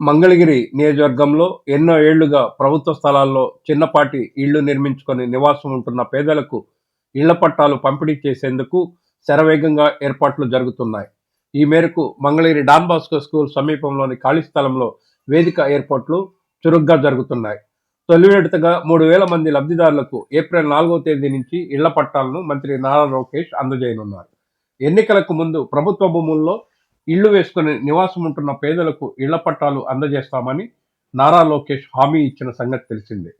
మంగళగిరి నియోజకవర్గంలో ఎన్నో ఏళ్ళుగా ప్రభుత్వ స్థలాల్లో చిన్నపాటి ఇళ్ళు నిర్మించుకొని నివాసం ఉంటున్న పేదలకు ఇళ్ళ పట్టాలు పంపిణీ చేసేందుకు శరవేగంగా ఏర్పాట్లు జరుగుతున్నాయి. ఈ మేరకు మంగళగిరి డాన్ బాస్కో స్కూల్ సమీపంలోని ఖాళీ స్థలంలో వేదిక ఏర్పాట్లు చురుగ్గా జరుగుతున్నాయి. తొలి విడతగా మూడు వేల మంది లబ్ధిదారులకు ఏప్రిల్ నాలుగో తేదీ నుంచి ఇళ్ళ పట్టాలను మంత్రి నారా లోకేష్ అందజేయనున్నారు. ఎన్నికలకు ముందు ప్రభుత్వ భూముల్లో ఇళ్ళు వేసుకుని నివాసం ఉంటున్న పేదలకు ఇళ్ళ పట్టాలు అందజేస్తామని నారా లోకేష్ హామీ ఇచ్చిన సంగతి తెలిసిందే.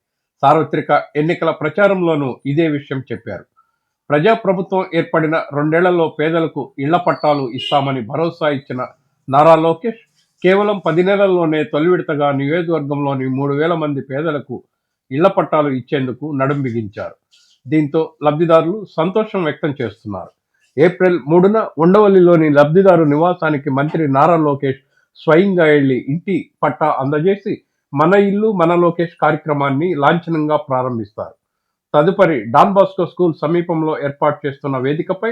సార్వత్రిక ఎన్నికల ప్రచారంలోనూ ఇదే విషయం చెప్పారు. ప్రజాప్రభుత్వం ఏర్పడిన రెండేళ్ళలో పేదలకు ఇళ్ళ పట్టాలు ఇస్తామని భరోసా ఇచ్చిన నారా లోకేష్ కేవలం పది నెలల్లోనే తొలి విడతగా నియోజకవర్గంలోని మూడు వేల మంది పేదలకు ఇళ్ళ పట్టాలు ఇచ్చేందుకు నడుం బిగించారు. దీంతో లబ్ధిదారులు సంతోషం వ్యక్తం చేస్తున్నారు. ఏప్రిల్ మూడున ఉండవల్లిలోని లబ్ధిదారు నివాసానికి మంత్రి నారా లోకేష్ స్వయంగా వెళ్ళి ఇంటి పట్టా అందజేసి మన ఇల్లు మన లోకేష్ కార్యక్రమాన్ని లాంఛనంగా ప్రారంభిస్తారు. తదుపరి డాన్ బాస్కో స్కూల్ సమీపంలో ఏర్పాటు చేస్తున్న వేదికపై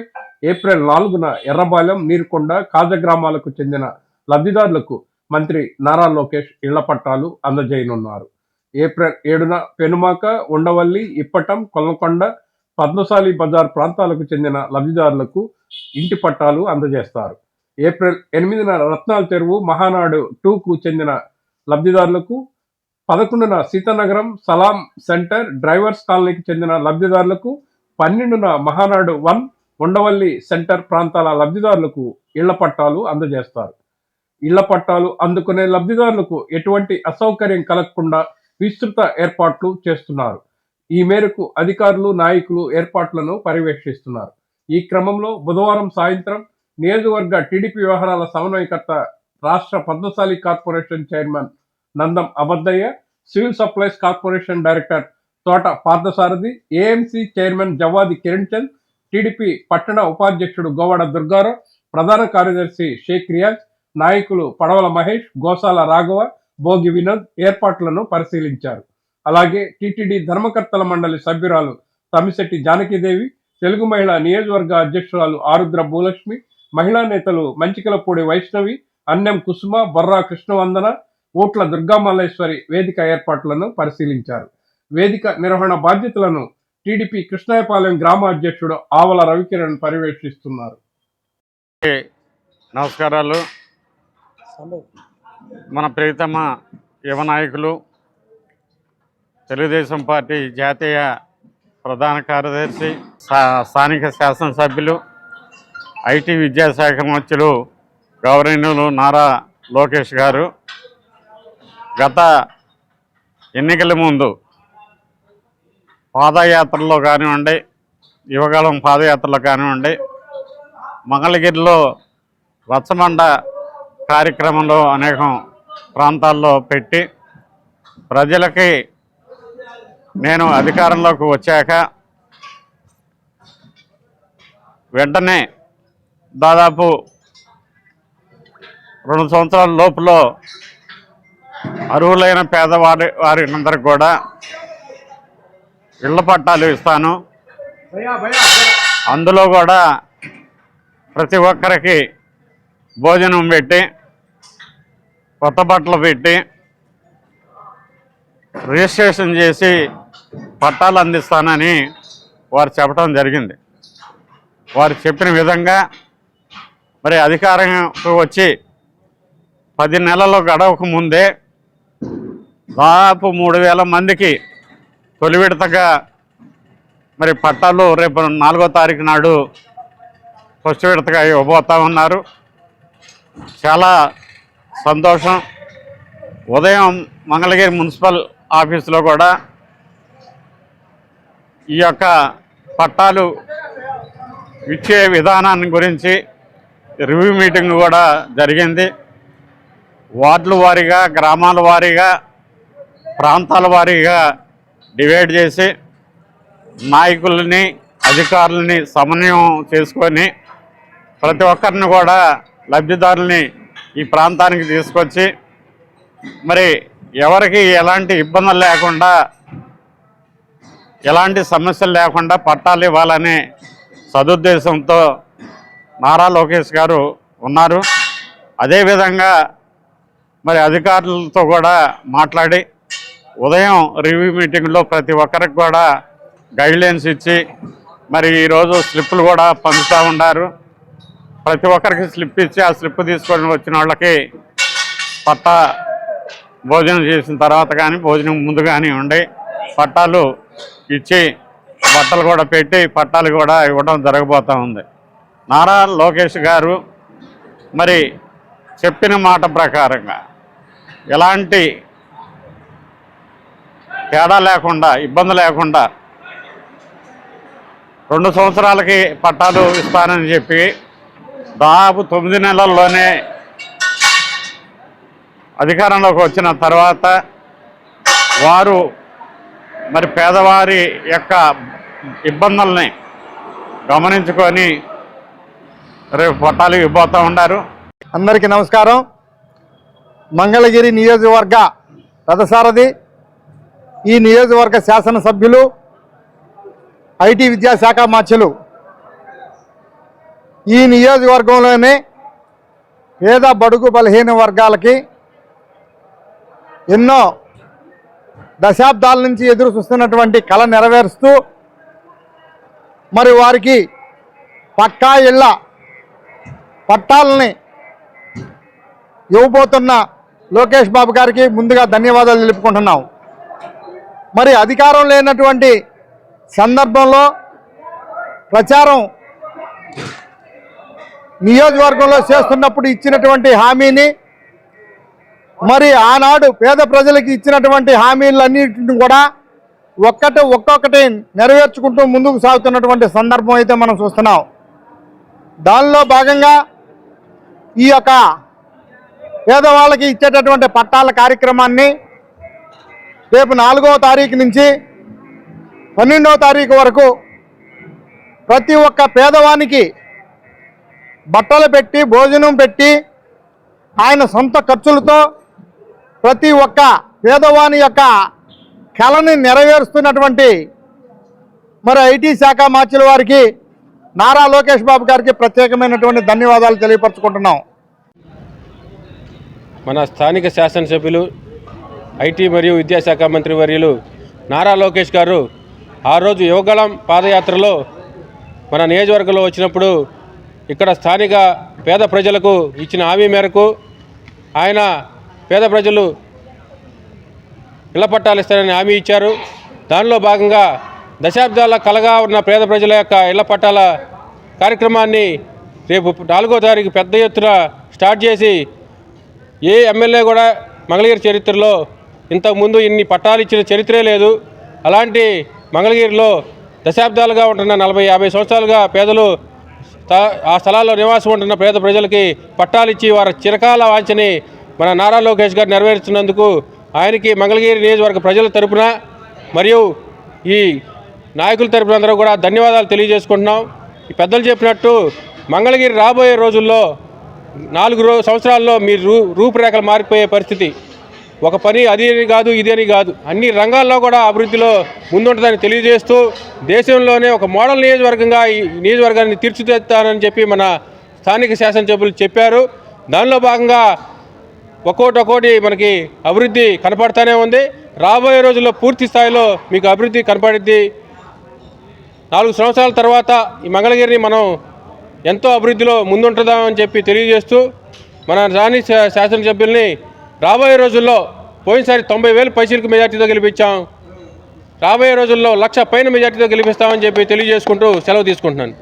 ఏప్రిల్ నాలుగున ఎర్రబాలెం నీరుకొండ కాజగ్రామాలకు చెందిన లబ్ధిదారులకు మంత్రి నారా లోకేష్ ఇళ్ళ పట్టాలు అందజేయనున్నారు. ఏప్రిల్ ఏడున పెనుమాక ఉండవల్లి ఇప్పటం కొల్లకొండ పద్మశాలి బజార్ ప్రాంతాలకు చెందిన లబ్ధిదారులకు ఇంటి పట్టాలు అందజేస్తారు. ఏప్రిల్ ఎనిమిదిన రత్నాల చెరువు మహానాడు టూకు చెందిన లబ్ధిదారులకు పదకొండున సీతానగరం సలాం సెంటర్ డ్రైవర్స్ కాలనీకి చెందిన లబ్ధిదారులకు పన్నెండున మహానాడు వన్ ఉండవల్లి సెంటర్ ప్రాంతాల లబ్ధిదారులకు ఇళ్ళ పట్టాలు అందజేస్తారు. ఇళ్ళ పట్టాలు అందుకునే లబ్ధిదారులకు ఎటువంటి అసౌకర్యం కలగకుండా విస్తృత ఏర్పాట్లు చేస్తున్నారు. ఈ మేరకు అధికారులు నాయకులు ఏర్పాట్లను పర్యవేక్షిస్తున్నారు. ఈ క్రమంలో బుధవారం సాయంత్రం నియోజకవర్గ టీడీపీ వ్యవహారాల సమన్వయకర్త రాష్ట్ర Padmashali corporation chairman Nandam Abaddayya civil supplies corporation director Thota Parthasarathi AMC chairman Javadi Kiran Chand TDP పట్టణ ఉపాధ్యక్షుడు గోవాడ దుర్గారావు ప్రధాన కార్యదర్శి షేక్ రియాజ్ నాయకులు పడవల మహేష్ గోసాల రాఘవ భోగి వినోద్ ఏర్పాట్లను పరిశీలించారు. అలాగే టీటీడీ ధర్మకర్తల మండలి సభ్యురాలు తమిశెట్టి జానకిదేవి తెలుగు మహిళా నియోజకవర్గ అధ్యక్షురాలు ఆరుద్ర భూలక్ష్మి మహిళా నేతలు మంచికలపూడి వైష్ణవి అన్నెం కుసుమ బొర్రా కృష్ణవందన ఊట్ల దుర్గామల్లేశ్వరి వేదిక ఏర్పాట్లను పరిశీలించారు. వేదిక నిర్వహణ బాధ్యతలను టీడీపీ కృష్ణాయపాలెం గ్రామ అధ్యక్షుడు ఆవల రవికిరణ్ పర్యవేక్షిస్తున్నారు. నమస్కారాలు. మన ప్రియతమ యువ నాయకులు తెలుగుదేశం పార్టీ జాతీయ ప్రధాన కార్యదర్శి స్థానిక శాసనసభ్యులు ఐటీ విద్యాశాఖ మంత్రులు గౌరవనీయులు నారా లోకేష్ గారు. గత ఎన్నికల ముందు పాదయాత్రలో కానివ్వండి యువకాలం పాదయాత్రలో కానివ్వండి మంగళగిరిలో రచ్చమండ కార్యక్రమంలో అనేకం ప్రాంతాల్లో పెట్టి ప్రజలకి నేను అధికారంలోకి వచ్చాక వెంటనే దాదాపు రెండు సంవత్సరాల లోపల అర్హులైన పేదవారి వారినందరికి కూడా ఇళ్ళ పట్టాలు ఇస్తాను. అందులో కూడా ప్రతి ఒక్కరికి భోజనం పెట్టి కొత్త బట్టలు పెట్టి రిజిస్ట్రేషన్ చేసి పట్టాలు అందిస్తానని వారు చెప్పడం జరిగింది. వారు చెప్పిన విధంగా మరి అధికారంకి వచ్చి పది నెలలు గడవక ముందే దాదాపు మూడు వేల మందికి తొలి విడతగా మరి పట్టాలు రేపు నాలుగో తారీఖు నాడు ఫస్ట్ విడతగా ఇవ్వబోతా ఉన్నారు. చాలా సంతోషం. ఉదయం మంగళగిరి మున్సిపల్ ఆఫీసులో కూడా ఈ యొక్క పట్టాలు ఇచ్చే విధానాన్ని గురించి రివ్యూ మీటింగ్ కూడా జరిగింది. వార్డుల వారీగా గ్రామాల వారీగా ప్రాంతాల వారీగా డివైడ్ చేసి నాయకులని అధికారులని సమన్వయం చేసుకొని ప్రతి ఒక్కరిని కూడా లబ్ధిదారుల్ని ఈ ప్రాంతానికి తీసుకొచ్చి మరి ఎవరికి ఎలాంటి ఇబ్బందులు లేకుండా ఎలాంటి సమస్యలు లేకుండా పట్టాలు ఇవ్వాలనే సదుద్దేశంతో నారా లోకేష్ గారు ఉన్నారు. అదేవిధంగా మరి అధికారులతో కూడా మాట్లాడి ఉదయం రివ్యూ మీటింగ్లో ప్రతి ఒక్కరికి కూడా గైడ్లైన్స్ ఇచ్చి మరి ఈరోజు స్లిప్పులు కూడా పంచుతూ ఉన్నారు. ప్రతి ఒక్కరికి స్లిప్ ఇచ్చి ఆ స్లిప్ తీసుకొని వచ్చిన వాళ్ళకి పట్టా భోజనం చేసిన తర్వాత కానీ భోజనం ముందు కానీ ఉండి పట్టాలు ఇచ్చి బట్టలు కూడా పెట్టి పట్టాలు కూడా ఇవ్వడం జరగబోతూ ఉంది. నారా లోకేష్ గారు మరి చెప్పిన మాట ప్రకారంగా ఎలాంటి తేడా లేకుండా ఇబ్బంది లేకుండా రెండు సంవత్సరాలకి పట్టాలు ఇస్తానని చెప్పి దాదాపు తొమ్మిది నెలల్లోనే అధికారంలోకి వచ్చిన తర్వాత వారు మరి పేదవారి యొక్క ఇబ్బందుల్ని గమనించుకొని రేపు పట్టాలు ఇవ్వబోతూ ఉన్నారు అందరికీ నమస్కారం. మంగళగిరి నియోజకవర్గ రథసారథి ఈ నియోజకవర్గ శాసనసభ్యులు ఐటీ విద్యాశాఖ మార్చులు ఈ నియోజకవర్గంలోనే పేద బడుగు బలహీన వర్గాలకి ఎన్నో దశాబ్దాల నుంచి ఎదురు చూస్తున్నటువంటి కళ నెరవేరుస్తూ మరి వారికి పక్కా ఇళ్ళ పట్టాలని ఇవ్వబోతున్న లోకేష్ బాబు గారికి ముందుగా ధన్యవాదాలు తెలుపుకుంటున్నాం. మరి అధికారం లేనటువంటి సందర్భంలో ప్రచారం నియోజకవర్గంలో చేస్తున్నప్పుడు ఇచ్చినటువంటి హామీని మరి ఆనాడు పేద ప్రజలకు ఇచ్చినటువంటి హామీలన్నింటిని కూడా ఒక్కటి ఒక్కొక్కటి నెరవేర్చుకుంటూ ముందుకు సాగుతున్నటువంటి సందర్భం అయితే మనం చూస్తున్నాం. దానిలో భాగంగా ఈ యొక్క పేదవాళ్ళకి ఇచ్చేటటువంటి పట్టాల కార్యక్రమాన్ని రేపు నాలుగవ తారీఖు నుంచి పన్నెండవ తారీఖు వరకు ప్రతి ఒక్క పేదవానికి బట్టలు పెట్టి భోజనం పెట్టి ఆయన సొంత ఖర్చులతో ప్రతి ఒక్క పేదవాని యొక్క కళని నెరవేరుస్తున్నటువంటి మరి ఐటీ శాఖ మార్చుల వారికి నారా లోకేష్ బాబు గారికి ప్రత్యేకమైనటువంటి ధన్యవాదాలు తెలియపరచుకుంటున్నాం. మన స్థానిక శాసనసభ్యులు ఐటీ మరియు విద్యాశాఖ మంత్రి వర్యులు నారా లోకేష్ గారు ఆ రోజు యువగళం పాదయాత్రలో మన నియోజకవర్గంలో వచ్చినప్పుడు ఇక్కడ స్థానిక పేద ప్రజలకు ఇచ్చిన హామీ మేరకు ఆయన పేద ప్రజలు ఇళ్ళ పట్టాలు ఇస్తారని హామీ ఇచ్చారు. దానిలో భాగంగా దశాబ్దాల కలగా ఉన్న పేద ప్రజల యొక్క ఇళ్ళ పట్టాల కార్యక్రమాన్ని రేపు నాలుగో తారీఖు పెద్ద ఎత్తున స్టార్ట్ చేసి ఏ ఎమ్మెల్యే కూడా మంగళగిరి చరిత్రలో ఇంతకుముందు ఇన్ని పట్టాలు ఇచ్చిన చరిత్రే లేదు. అలాంటి మంగళగిరిలో దశాబ్దాలుగా ఉంటున్న నలభై యాభై సంవత్సరాలుగా పేదలు ఆ స్థలాల్లో నివాసం ఉంటున్న పేద ప్రజలకి పట్టాలిచ్చి వారి చిరకాల వాంఛని మన నారా లోకేష్ గారు నెరవేర్చినందుకు ఆయనకి మంగళగిరి నియోజకవర్గ ప్రజల తరపున మరియు ఈ నాయకుల తరపున అందరూ కూడా ధన్యవాదాలు తెలియజేసుకుంటున్నాం. ఈ పెద్దలు చెప్పినట్టు మంగళగిరి రాబోయే రోజుల్లో నాలుగు రో సంవత్సరాల్లో మీ రూ రూపురేఖలు మారిపోయే పరిస్థితి. ఒక పని అది అని కాదు ఇది అని కాదు. అన్ని రంగాల్లో కూడా అభివృద్ధిలో ముందుంటుందని తెలియజేస్తూ దేశంలోనే ఒక మోడల్ నియోజకవర్గంగా ఈ నియోజకవర్గాన్ని తీర్చిదిద్దానని చెప్పి మన స్థానిక శాసనసభ్యులు చెప్పారు. దానిలో భాగంగా ఒక్కోటి ఒక్కోటి మనకి అభివృద్ధి కనపడుతూనే ఉంది. రాబోయే రోజుల్లో పూర్తి స్థాయిలో మీకు అభివృద్ధి కనపడిద్ది. నాలుగు సంవత్సరాల తర్వాత ఈ మంగళగిరిని మనం ఎంతో అభివృద్ధిలో ముందుంటుందామని చెప్పి తెలియజేస్తూ మన రాణి శా- శాసనసభ్యుల్ని రాబోయే రోజుల్లో పోయినసారి తొంభై వేలు పైసలకు మెజార్టీతో గెలిపించాం. రాబోయే రోజుల్లో లక్ష పైన మెజార్టీతో గెలిపిస్తామని చెప్పి తెలియజేసుకుంటూ సెలవు తీసుకుంటున్నాను.